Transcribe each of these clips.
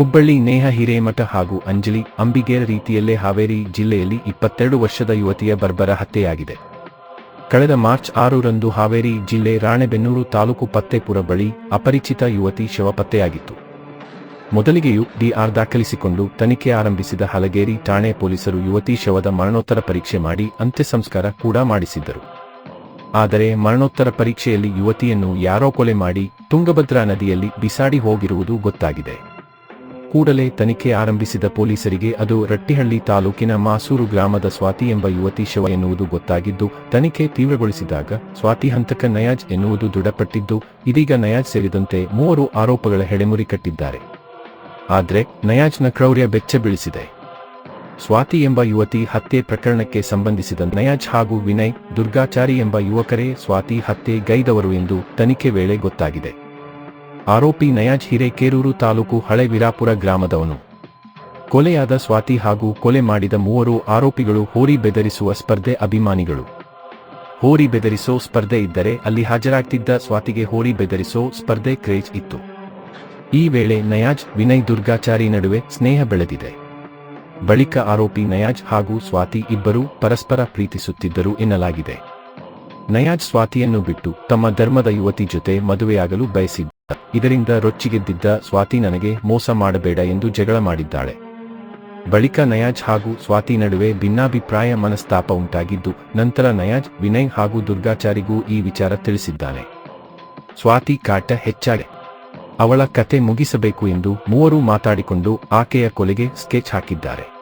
ಹುಬ್ಬಳ್ಳಿ, ನೇಹ, ಹಿರೇಮಠ ಹಾಗೂ ಅಂಜಲಿ, ಅಂಬಿಗೇರ ರೀತಿಯಲ್ಲೇ ಹಾವೇರಿ ಜಿಲ್ಲೆಯಲ್ಲಿ ಇಪ್ಪತ್ತೆರಡು ವರ್ಷದ ಯುವತಿಯ ಬರ್ಬರ ಹತ್ಯೆಯಾಗಿದೆ. ಕಳೆದ ಮಾರ್ಚ್ ಆರರಂದು ಹಾವೇರಿ ಜಿಲ್ಲೆ ರಾಣೆಬೆನ್ನೂರು ತಾಲೂಕು ಪತ್ತೆಪುರ ಬಳಿ ಅಪರಿಚಿತ ಯುವತಿ ಶವ ಪತ್ತೆಯಾಗಿತ್ತು ಮೊದಲಿಗೆಯು ಡಿಆರ್ ದಾಖಲಿಸಿಕೊಂಡು ತನಿಖೆ ಆರಂಭಿಸಿದ ಹಲಗೇರಿ ಠಾಣೆ ಪೊಲೀಸರು ಯುವತಿ ಶವದ ಮರಣೋತ್ತರ ಪರೀಕ್ಷೆ ಮಾಡಿ ಅಂತ್ಯ ಸಂಸ್ಕಾರ ಕೂಡ ಮಾಡಿಸಿದ್ದರು. ಆದರೆ ಮರಣೋತ್ತರ ಪರೀಕ್ಷೆಯಲ್ಲಿ ಯುವತಿಯನ್ನು ಯಾರೋ ಕೊಲೆ ಮಾಡಿ ತುಂಗಭದ್ರಾ ನದಿಯಲ್ಲಿ ಬಿಸಾಡಿ ಹೋಗಿರುವುದು ಗೊತ್ತಾಗಿದೆ. ಕೂಡಲೇ ತನಿಖೆ ಆರಂಭಿಸಿದ ಪೊಲೀಸರಿಗೆ ಅದು ರಟ್ಟಿಹಳ್ಳಿ ತಾಲೂಕಿನ ಮಾಸೂರು ಗ್ರಾಮದ ಸ್ವಾತಿ ಎಂಬ ಯುವತಿ ಶವ ಎನ್ನುವುದು ಗೊತ್ತಾಗಿದ್ದು, ತನಿಖೆ ತೀವ್ರಗೊಳಿಸಿದಾಗ ಸ್ವಾತಿ ಹಂತಕ ನಯಾಜ್ ಎನ್ನುವುದು ದೃಢಪಟ್ಟಿದ್ದು, ಇದೀಗ ನಯಾಜ್ ಸೇರಿದಂತೆ ಮೂವರು ಆರೋಪಗಳ ಹೆಡೆಮುರಿ ಕಟ್ಟಿದ್ದಾರೆ. ಆದರೆ ನಯಾಜ್ನ ಕ್ರೌರ್ಯ ಬೆಚ್ಚ ಬೀಳಿಸಿದೆ. ಸ್ವಾತಿ ಎಂಬ ಯುವತಿ ಹತ್ಯೆ ಪ್ರಕರಣಕ್ಕೆ ಸಂಬಂಧಿಸಿದ ನಯಾಜ್ ಹಾಗೂ ವಿನಯ್, ದುರ್ಗಾಚಾರಿ ಎಂಬ ಯುವಕರೇ ಸ್ವಾತಿ ಹತ್ಯೆ ಗೈದವರು ಎಂದು ತನಿಖೆ ವೇಳೆ ಗೊತ್ತಾಗಿದೆ. ಆರೋಪಿ ನಯಾಜ್ ಹಿರೇಕೇರೂರು ತಾಲೂಕು ಹಳೆ ವಿರಾಪುರ ಗ್ರಾಮದವನು. ಕೊಲೆಯಾದ ಸ್ವಾತಿ ಹಾಗೂ ಕೊಲೆ ಮಾಡಿದ ಮೂವರು ಆರೋಪಿಗಳು ಹೋರಿ ಬೆದರಿಸುವ ಸ್ಪರ್ಧೆ ಅಭಿಮಾನಿಗಳು. ಹೋರಿ ಬೆದರಿಸೋ ಸ್ಪರ್ಧೆ ಇದ್ದರೆ ಅಲ್ಲಿ ಹಾಜರಾಗ್ತಿದ್ದ ಸ್ವಾತಿಗೆ ಹೋರಿ ಬೆದರಿಸೋ ಸ್ಪರ್ಧೆ ಕ್ರೇಜ್ ಇತ್ತು. ಈ ವೇಳೆ ನಯಾಜ್, ವಿನಯ್ ದುರ್ಗಾಚಾರಿ ನಡುವೆ ಸ್ನೇಹ ಬೆಳೆದಿದೆ. ಬಳಿಕ ಆರೋಪಿ ನಯಾಜ್ ಹಾಗೂ ಸ್ವಾತಿ ಇಬ್ಬರೂ ಪರಸ್ಪರ ಪ್ರೀತಿಸುತ್ತಿದ್ದರು ಎನ್ನಲಾಗಿದೆ. ನಯಾಜ್ ಸ್ವಾತಿಯನ್ನು ಬಿಟ್ಟು ತಮ್ಮ ಧರ್ಮದ ಯುವತಿ ಜೊತೆ ಮದುವೆಯಾಗಲು ಬಯಸಿದ್ದ. ಇದರಿಂದ ರೊಚ್ಚಿಗೆದ್ದಿದ್ದ ಸ್ವಾತಿ ನನಗೆ ಮೋಸ ಮಾಡಬೇಡ ಎಂದು ಜಗಳ ಮಾಡಿದ್ದಾಳೆ. ಬಳಿಕ ನಯಾಜ್ ಹಾಗೂ ಸ್ವಾತಿ ನಡುವೆ ಭಿನ್ನಾಭಿಪ್ರಾಯ ಮನಸ್ತಾಪ ಉಂಟಾಗಿದ್ದು, ನಂತರ ನಯಾಜ್, ವಿನಯ್ ಹಾಗೂ ದುರ್ಗಾಚಾರಿಗೂ ಈ ವಿಚಾರ ತಿಳಿಸಿದ್ದಾನೆ. ಸ್ವಾತಿ ಕಾಟ ಹೆಚ್ಚಾಗೆ ಅವಳ ಕತೆ ಮುಗಿಸಬೇಕು ಎಂದು ಮೂವರು ಮಾತಾಡಿಕೊಂಡು ಆಕೆಯ ಕೊಲೆಗೆ ಸ್ಕೆಚ್ ಹಾಕಿದ್ದಾರೆ.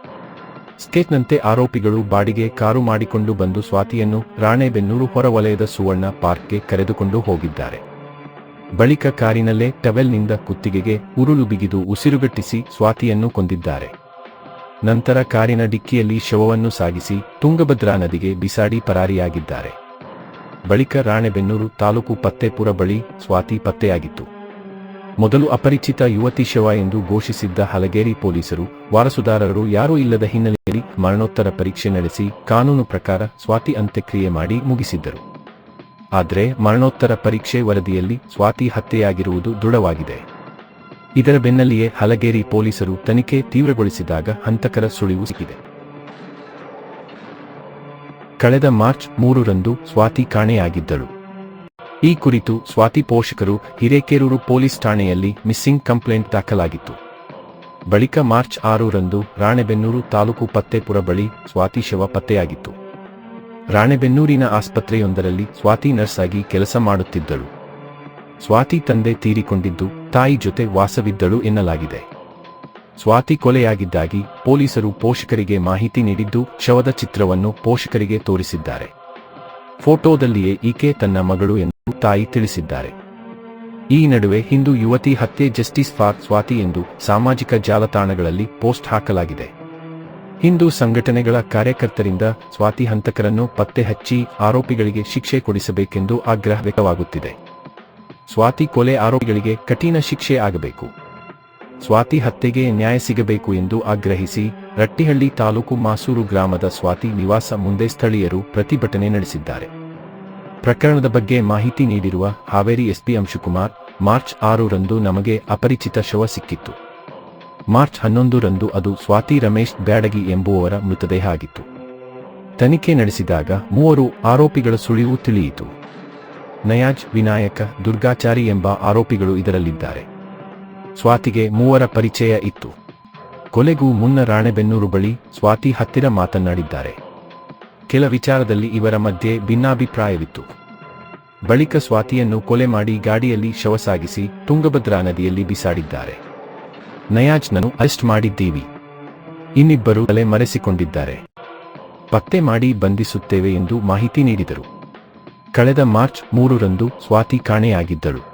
ಸ್ಕೆಚ್ನಂತೆ ಆರೋಪಿಗಳು ಬಾಡಿಗೆ ಕಾರು ಮಾಡಿಕೊಂಡು ಬಂದು ಸ್ವಾತಿಯನ್ನು ರಾಣೆಬೆನ್ನೂರು ಹೊರವಲಯದ ಸುವರ್ಣ ಪಾರ್ಕ್ಗೆ ಕರೆದುಕೊಂಡು ಹೋಗಿದ್ದಾರೆ. ಬಳಿಕ ಕಾರಿನಲ್ಲೇ ಟವೆಲ್ನಿಂದ ಕುತ್ತಿಗೆಗೆ ಉರುಳು ಬಿಗಿದು ಉಸಿರುಗಟ್ಟಿಸಿ ಸ್ವಾತಿಯನ್ನು ಕೊಂದಿದ್ದಾರೆ. ನಂತರ ಕಾರಿನ ಡಿಕ್ಕಿಯಲ್ಲಿ ಶವವನ್ನು ಸಾಗಿಸಿ ತುಂಗಭದ್ರಾ ನದಿಗೆ ಬಿಸಾಡಿ ಪರಾರಿಯಾಗಿದ್ದಾರೆ. ಬಳಿಕ ರಾಣೆಬೆನ್ನೂರು ತಾಲೂಕು ಪತ್ತೆಪುರ ಬಳಿ ಸ್ವಾತಿ ಪತ್ತೆಯಾಗಿತ್ತು. ಮೊದಲು ಅಪರಿಚಿತ ಯುವತಿ ಶವ ಎಂದು ಘೋಷಿಸಿದ್ದ ಹಲಗೇರಿ ಪೊಲೀಸರು, ವಾರಸುದಾರರು ಯಾರೂ ಇಲ್ಲದ ಹಿನ್ನೆಲೆಯಲ್ಲಿ ಮರಣೋತ್ತರ ಪರೀಕ್ಷೆ ನಡೆಸಿ ಕಾನೂನು ಪ್ರಕಾರ ಸ್ವಾತಿ ಅಂತ್ಯಕ್ರಿಯೆ ಮಾಡಿ ಮುಗಿಸಿದ್ದರು. ಆದರೆ ಮರಣೋತ್ತರ ಪರೀಕ್ಷೆ ವರದಿಯಲ್ಲಿ ಸ್ವಾತಿ ಹತ್ಯೆಯಾಗಿರುವುದು ದೃಢವಾಗಿದೆ. ಇದರ ಬೆನ್ನಲ್ಲಿಯೇ ಹಲಗೇರಿ ಪೊಲೀಸರು ತನಿಖೆ ತೀವ್ರಗೊಳಿಸಿದಾಗ ಹಂತಕರ ಸುಳಿವು ಸಿಕ್ಕಿದೆ. ಕಳೆದ ಮಾರ್ಚ್ ಮೂರರಂದು ಸ್ವಾತಿ ಕಾಣೆಯಾಗಿದ್ದಳು. ಈ ಕುರಿತು ಸ್ವಾತಿ ಪೋಷಕರು ಹಿರೇಕೆರೂರು ಪೊಲೀಸ್ ಠಾಣೆಯಲ್ಲಿ ಮಿಸ್ಸಿಂಗ್ ಕಂಪ್ಲೇಂಟ್ ದಾಖಲಾಗಿತ್ತು. ಬಳಿಕ ಮಾರ್ಚ್ ಆರರಂದು ರಾಣೆಬೆನ್ನೂರು ತಾಲೂಕು ಪತ್ತೆಪುರ ಬಳಿ ಸ್ವಾತಿ ಶವ ಪತ್ತೆಯಾಗಿತ್ತು. ರಾಣೆಬೆನ್ನೂರಿನ ಆಸ್ಪತ್ರೆಯೊಂದರಲ್ಲಿ ಸ್ವಾತಿ ನರ್ಸ್ ಆಗಿ ಕೆಲಸ ಮಾಡುತ್ತಿದ್ದಳು. ಸ್ವಾತಿ ತಂದೆ ತೀರಿಕೊಂಡಿದ್ದು ತಾಯಿ ಜೊತೆ ವಾಸವಿದ್ದಳು ಎನ್ನಲಾಗಿದೆ. ಸ್ವಾತಿ ಕೊಲೆಯಾಗಿದ್ದಾಗಿ ಪೊಲೀಸರು ಪೋಷಕರಿಗೆ ಮಾಹಿತಿ ನೀಡಿದ್ದು ಶವದ ಚಿತ್ರವನ್ನು ಪೋಷಕರಿಗೆ ತೋರಿಸಿದ್ದಾರೆ. ಫೋಟೋದಲ್ಲಿಯೇ ಈಕೆ ತನ್ನ ಮಗಳು ಎಂದು ತಾಯಿ ತಿಳಿಸಿದ್ದಾರೆ. ಈ ನಡುವೆ ಹಿಂದೂ ಯುವತಿ ಹತ್ಯೆ ಜಸ್ಟಿಸ್ ಫಾರ್ ಸ್ವಾತಿ ಎಂದು ಸಾಮಾಜಿಕ ಜಾಲತಾಣಗಳಲ್ಲಿ ಪೋಸ್ಟ್ ಹಾಕಲಾಗಿದೆ. ಹಿಂದೂ ಸಂಘಟನೆಗಳ ಕಾರ್ಯಕರ್ತರಿಂದ ಸ್ವಾತಿ ಹಂತಕರನ್ನು ಪತ್ತೆ ಹಚ್ಚಿ ಆರೋಪಿಗಳಿಗೆ ಶಿಕ್ಷೆ ಕೊಡಿಸಬೇಕೆಂದು ಆಗ್ರಹ ವ್ಯಕ್ತವಾಗುತ್ತಿದೆ. ಸ್ವಾತಿ ಕೊಲೆ ಆರೋಪಿಗಳಿಗೆ ಕಠಿಣ ಶಿಕ್ಷೆ ಆಗಬೇಕು. ಸ್ವಾತಿ ಹತ್ಯೆಗೆ ನ್ಯಾಯ ಸಿಗಬೇಕು ಎಂದು ಆಗ್ರಹಿಸಿ ರಟ್ಟಿಹಳ್ಳಿ ತಾಲೂಕು ಮಾಸೂರು ಗ್ರಾಮದ ಸ್ವಾತಿ ನಿವಾಸ ಮುಂದೆ ಸ್ಥಳೀಯರು ಪ್ರತಿಭಟನೆ ನಡೆಸಿದ್ದಾರೆ. ಪ್ರಕರಣದ ಬಗ್ಗೆ ಮಾಹಿತಿ ನೀಡಿರುವ ಹಾವೇರಿ ಎಸ್ಪಿ ಅಂಶುಕುಮಾರ್, ಮಾರ್ಚ್ ಆರರಂದು ನಮಗೆ ಅಪರಿಚಿತ ಶವ ಸಿಕ್ಕಿತ್ತು. ಮಾರ್ಚ್ ಹನ್ನೊಂದರಂದು ಅದು ಸ್ವಾತಿ ರಮೇಶ್ ಬ್ಯಾಡಗಿ ಎಂಬುವವರ ಮೃತದೇಹ ಆಗಿತ್ತು. ತನಿಖೆ ನಡೆಸಿದಾಗ ಮೂವರು ಆರೋಪಿಗಳ ಸುಳಿವು ತಿಳಿಯಿತು. ನಯಾಜ್ ವಿನಾಯಕ, ದುರ್ಗಾಚಾರಿ ಎಂಬ ಆರೋಪಿಗಳು ಇದರಲ್ಲಿದ್ದಾರೆ. ಸ್ವಾತಿಗೆ ಮೂವರ ಪರಿಚಯ ಇತ್ತು. ಕೊಲೆಗೂ ಮುನ್ನ ರಾಣೆಬೆನ್ನೂರು ಬಳಿ ಸ್ವಾತಿ ಹತ್ತಿರ ಮಾತನಾಡಿದ್ದಾರೆ. ಕೆಲ ವಿಚಾರದಲ್ಲಿ ಇವರ ಮಧ್ಯೆ ಭಿನ್ನಾಭಿಪ್ರಾಯವಿತ್ತು. ಬಳಿಕ ಸ್ವಾತಿಯನ್ನು ಕೊಲೆ ಮಾಡಿ ಗಾಡಿಯಲ್ಲಿ ಶವ ಸಾಗಿಸಿ ತುಂಗಭದ್ರಾ ನದಿಯಲ್ಲಿ ಬಿಸಾಡಿದ್ದಾರೆ. ನಯಾಜ್ನನ್ನು ಅರೆಸ್ಟ್ ಮಾಡಿದ್ದೀವಿ. ಇನ್ನಿಬ್ಬರು ತಲೆ ಮರೆಸಿಕೊಂಡಿದ್ದಾರೆ. ಪತ್ತೆ ಮಾಡಿ ಬಂಧಿಸುತ್ತೇವೆ ಎಂದು ಮಾಹಿತಿ ನೀಡಿದರು. ಕಳೆದ ಮಾರ್ಚ್ ಮೂರರಂದು ಸ್ವಾತಿ ಕಾಣೆಯಾಗಿದ್ದಳು.